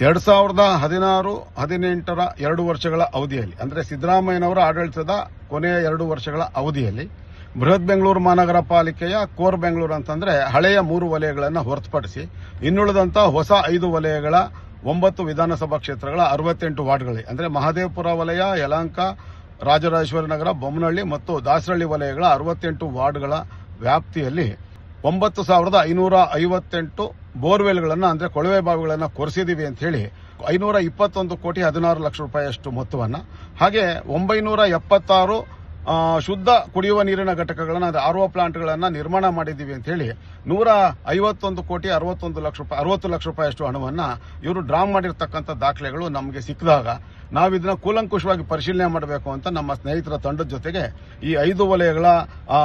ಎರಡ್ ಸಾವಿರದ ಹದಿನಾರು, ಹದಿನೆಂಟರ ಎರಡು ವರ್ಷಗಳ ಅವಧಿಯಲ್ಲಿ, ಅಂದ್ರೆ ಸಿದ್ದರಾಮಯ್ಯನವರ ಆಡಳಿತದ ಕೊನೆಯ ಎರಡು ವರ್ಷಗಳ ಅವಧಿಯಲ್ಲಿ, ಬೃಹತ್ ಬೆಂಗಳೂರು ಮಹಾನಗರ ಪಾಲಿಕೆಯ ಕೋರ್ ಬೆಂಗಳೂರು ಅಂತಂದ್ರೆ ಹಳೆಯ ಮೂರು ವಲಯಗಳನ್ನು ಹೊರತುಪಡಿಸಿ, ಇನ್ನುಳಿದಂತ ಹೊಸ ಐದು ವಲಯಗಳ ಒಂಬತ್ತು ವಿಧಾನಸಭಾ ಕ್ಷೇತ್ರಗಳ ಅರವತ್ತೆಂಟು ವಾರ್ಡ್ಗಳಲ್ಲಿ ಅಂದ್ರೆ ಮಹದೇವಪುರ ವಲಯ, ಯಲಹಂಕ, ರಾಜರಾಜೇಶ್ವರಿ ನಗರ, ಬೊಮ್ಮನಹಳ್ಳಿ ಮತ್ತು ದಾಸರಳ್ಳಿ ವಲಯಗಳ ಅರವತ್ತೆಂಟು ವಾರ್ಡ್ಗಳ ವ್ಯಾಪ್ತಿಯಲ್ಲಿ ಒಂಬತ್ತು ಸಾವಿರದ ಐನೂರ ಐವತ್ತೆಂಟು ಬೋರ್ವೆಲ್ಗಳನ್ನು, ಅಂದ್ರೆ ಕೊಳವೆ ಬಾವಿಗಳನ್ನು ಕೊರೆಸಿದ್ದೀವಿ ಅಂತ ಹೇಳಿ, ಐನೂರ ಇಪ್ಪತ್ತೊಂದು ಕೋಟಿ ಹದಿನಾರು ಲಕ್ಷ ರೂಪಾಯಿಯಷ್ಟು ಮೊತ್ತವನ್ನು, ಹಾಗೆ ಒಂಬೈನೂರ ಎಪ್ಪತ್ತಾರು ಶುದ್ಧ ಕುಡಿಯುವ ನೀರಿನ ಘಟಕಗಳನ್ನು ಆರ್ ಒ ಪ್ಲಾಂಟ್ಗಳನ್ನು ನಿರ್ಮಾಣ ಮಾಡಿದ್ದೀವಿ ಅಂತ ಹೇಳಿ ನೂರ ಐವತ್ತೊಂದು ಕೋಟಿ ಅರವತ್ತೊಂದು ಲಕ್ಷ ರೂಪಾಯಿ, ಅರವತ್ತು ಲಕ್ಷ ರೂಪಾಯಿಯಷ್ಟು ಹಣವನ್ನ ಇವರು ಡ್ರಾ ಮಾಡಿರ್ತಕ್ಕಂಥ ದಾಖಲೆಗಳು ನಮಗೆ ಸಿಕ್ಕಿದಾಗ ನಾವು ಇದನ್ನ ಕೂಲಂಕುಷವಾಗಿ ಪರಿಶೀಲನೆ ಮಾಡಬೇಕು ಅಂತ ನಮ್ಮ ಸ್ನೇಹಿತರ ತಂಡದ ಜೊತೆಗೆ ಈ ಐದು ವಲಯಗಳ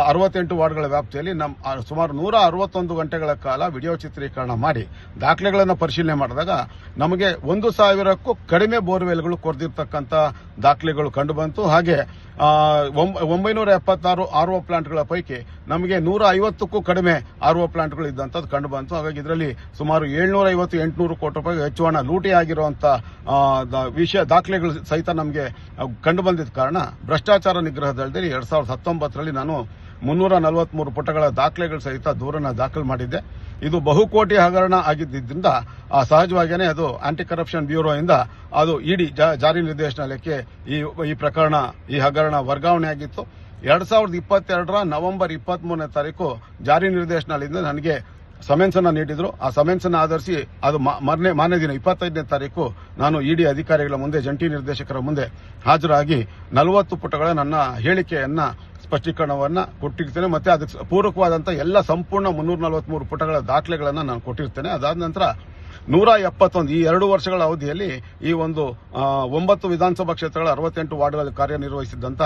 ಅರವತ್ತೆಂಟು ವಾರ್ಡ್ಗಳ ವ್ಯಾಪ್ತಿಯಲ್ಲಿ ನಮ್ಮ ಸುಮಾರು ನೂರ ಅರವತ್ತೊಂದು ಗಂಟೆಗಳ ಕಾಲ ವಿಡಿಯೋ ಚಿತ್ರೀಕರಣ ಮಾಡಿ ದಾಖಲೆಗಳನ್ನು ಪರಿಶೀಲನೆ ಮಾಡಿದಾಗ ನಮಗೆ ಒಂದು ಸಾವಿರಕ್ಕೂ ಕಡಿಮೆ ಬೋರ್ವೆಲ್ಗಳು ಕೊರೆದಿರ್ತಕ್ಕಂಥ ದಾಖಲೆಗಳು ಕಂಡುಬಂತು ಹಾಗೆ ಒಂಬೈನೂರ ಎಪ್ಪತ್ತಾರು ಆರ್ ಒ ಪ್ಲಾಂಟ್ಗಳ ಪೈಕಿ ನಮಗೆ ನೂರ ಐವತ್ತಕ್ಕೂ ಕಡಿಮೆ ಆರ್ ಒ ಪ್ಲಾಂಟ್ಗಳು ಇದ್ದಂಥದ್ದು ಕಂಡು ಬಂತು. ಹಾಗಾಗಿ ಇದರಲ್ಲಿ ಸುಮಾರು ಏಳ್ನೂರ ಐವತ್ತು ಎಂಟುನೂರು ಕೋಟಿ ರೂಪಾಯಿ ಹೆಚ್ಚು ಹಣ ಲೂಟಿ ಆಗಿರುವಂಥ ವಿಷಯ ದಾಖಲೆಗಳು ಸಹಿತ ನಮಗೆ ಕಂಡು ಬಂದಿದ್ದ ಕಾರಣ ಭ್ರಷ್ಟಾಚಾರ ನಿಗ್ರಹ ದಳದಲ್ಲಿ ಎರಡ್ ಸಾವಿರದ ಹತ್ತೊಂಬತ್ತರಲ್ಲಿ ನಾನು ಮುನ್ನೂರ ನಲವತ್ಮೂರು ಪುಟಗಳ ದಾಖಲೆಗಳು ಸಹಿತ ದೂರನ್ನು ದಾಖಲು ಮಾಡಿದ್ದೆ. ಇದು ಬಹುಕೋಟಿ ಹಗರಣ ಆಗಿದ್ದರಿಂದ ಸಹಜವಾಗಿಯೇ ಅದು ಆಂಟಿ ಕರಪ್ಷನ್ ಬ್ಯೂರೋ ಇಂದ ಅದು ಇಡಿ ಜಾರಿ ನಿರ್ದೇಶನಾಲಯಕ್ಕೆ ಈ ಈ ಪ್ರಕರಣ, ಈ ಹಗರಣ ವರ್ಗಾವಣೆ ಆಗಿತ್ತು. ಎರಡ್ ಸಾವಿರದ ಇಪ್ಪತ್ತೆರಡರ ನವೆಂಬರ್ ಇಪ್ಪತ್ತ್ ಮೂರನೇ ತಾರೀಕು ಜಾರಿ ನಿರ್ದೇಶನಾಲಯದಿಂದ ನನಗೆ ಸಮನ್ಸ್ ಅನ್ನ ನೀಡಿದ್ರು. ಆ ಸಮನ್ಸ್ ಅನ್ನ ಆಧರಿಸಿ ಅದು ಮ- ಮಾನ್ಯ ಮಾರನೇ ದಿನ ಇಪ್ಪತ್ತೈದನೇ ತಾರೀಕು ನಾನು ಇಡಿ ಅಧಿಕಾರಿಗಳ ಮುಂದೆ, ಜಂಟಿ ನಿರ್ದೇಶಕರ ಮುಂದೆ ಹಾಜರಾಗಿ ನಲವತ್ತು ಪುಟಗಳ ನನ್ನ ಹೇಳಿಕೆಯನ್ನ ಸ್ಪಷ್ಟೀಕರಣವನ್ನ ಕೊಟ್ಟಿರ್ತೇನೆ. ಮತ್ತೆ ಅದಕ್ಕೆ ಪೂರಕವಾದಂತ ಎಲ್ಲ ಸಂಪೂರ್ಣ ಮುನ್ನೂರ ನಲವತ್ಮೂರು ಪುಟಗಳ ದಾಖಲೆಗಳನ್ನ ನಾನು ಕೊಟ್ಟಿರ್ತೇನೆ. ಅದಾದ ನಂತರ ನೂರ ಎಪ್ಪತ್ತೊಂದು, ಈ ಎರಡು ವರ್ಷಗಳ ಅವಧಿಯಲ್ಲಿ ಈ ಒಂದು ಒಂಬತ್ತು ವಿಧಾನಸಭಾ ಕ್ಷೇತ್ರಗಳ ಅರವತ್ತೆಂಟು ವಾರ್ಡ್ಗಳಲ್ಲಿ ಕಾರ್ಯನಿರ್ವಹಿಸಿದ್ದಂತ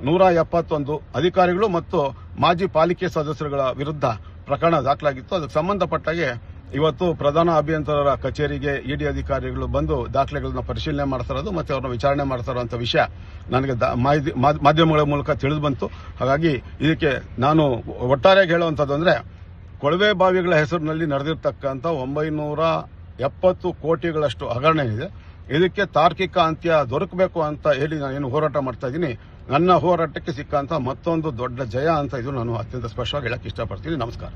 ನೂರ ಎಪ್ಪತ್ತೊಂದು ಅಧಿಕಾರಿಗಳು ಮತ್ತು ಮಾಜಿ ಪಾಲಿಕೆ ಸದಸ್ಯರುಗಳ ವಿರುದ್ಧ ಪ್ರಕರಣ ದಾಖಲಾಗಿತ್ತು. ಅದಕ್ಕೆ ಸಂಬಂಧಪಟ್ಟಾಗೆ ಇವತ್ತು ಪ್ರಧಾನ ಅಭಿಯಂತರರ ಕಚೇರಿಗೆ ಇಡಿ ಅಧಿಕಾರಿಗಳು ಬಂದು ದಾಖಲೆಗಳನ್ನ ಪರಿಶೀಲನೆ ಮಾಡ್ತಾ ಇರೋದು ಮತ್ತೆ ಅವ್ರನ್ನ ವಿಚಾರಣೆ ಮಾಡ್ತಾ ಇರುವಂತ ವಿಷಯ ನನಗೆ ಮಾಧ್ಯಮಗಳ ಮೂಲಕ ತಿಳಿದು ಬಂತು. ಹಾಗಾಗಿ ಇದಕ್ಕೆ ನಾನು ಒಟ್ಟಾರೆಯಾಗಿ ಹೇಳುವಂಥದ್ದು ಅಂದ್ರೆ ಕೊಳವೆ ಬಾವಿಗಳ ಹೆಸರಿನಲ್ಲಿ ನಡೆದಿರ್ತಕ್ಕಂಥ ಒಂಬೈನೂರ ಎಪ್ಪತ್ತು ಕೋಟಿಗಳಷ್ಟು ಹಗರಣ ಇದೆ ಇದಕ್ಕೆ ತಾರ್ಕಿಕ ಅಂತ್ಯ ದೊರಕಬೇಕು ಅಂತ ಹೇಳಿ ನಾನು ಏನು ಹೋರಾಟ ಮಾಡ್ತಾ ಇದ್ದೀನಿ. ನನ್ನ ಹೋರಾಟಕ್ಕೆ ಸಿಕ್ಕಂತ ಮತ್ತೊಂದು ದೊಡ್ಡ ಜಯ ಅಂತ ಇದು ನಾನು ಅತ್ಯಂತ ಸ್ಪಷ್ಟವಾಗಿ ಹೇಳಕ್ ಇಷ್ಟಪಡ್ತೀನಿ. ನಮಸ್ಕಾರ.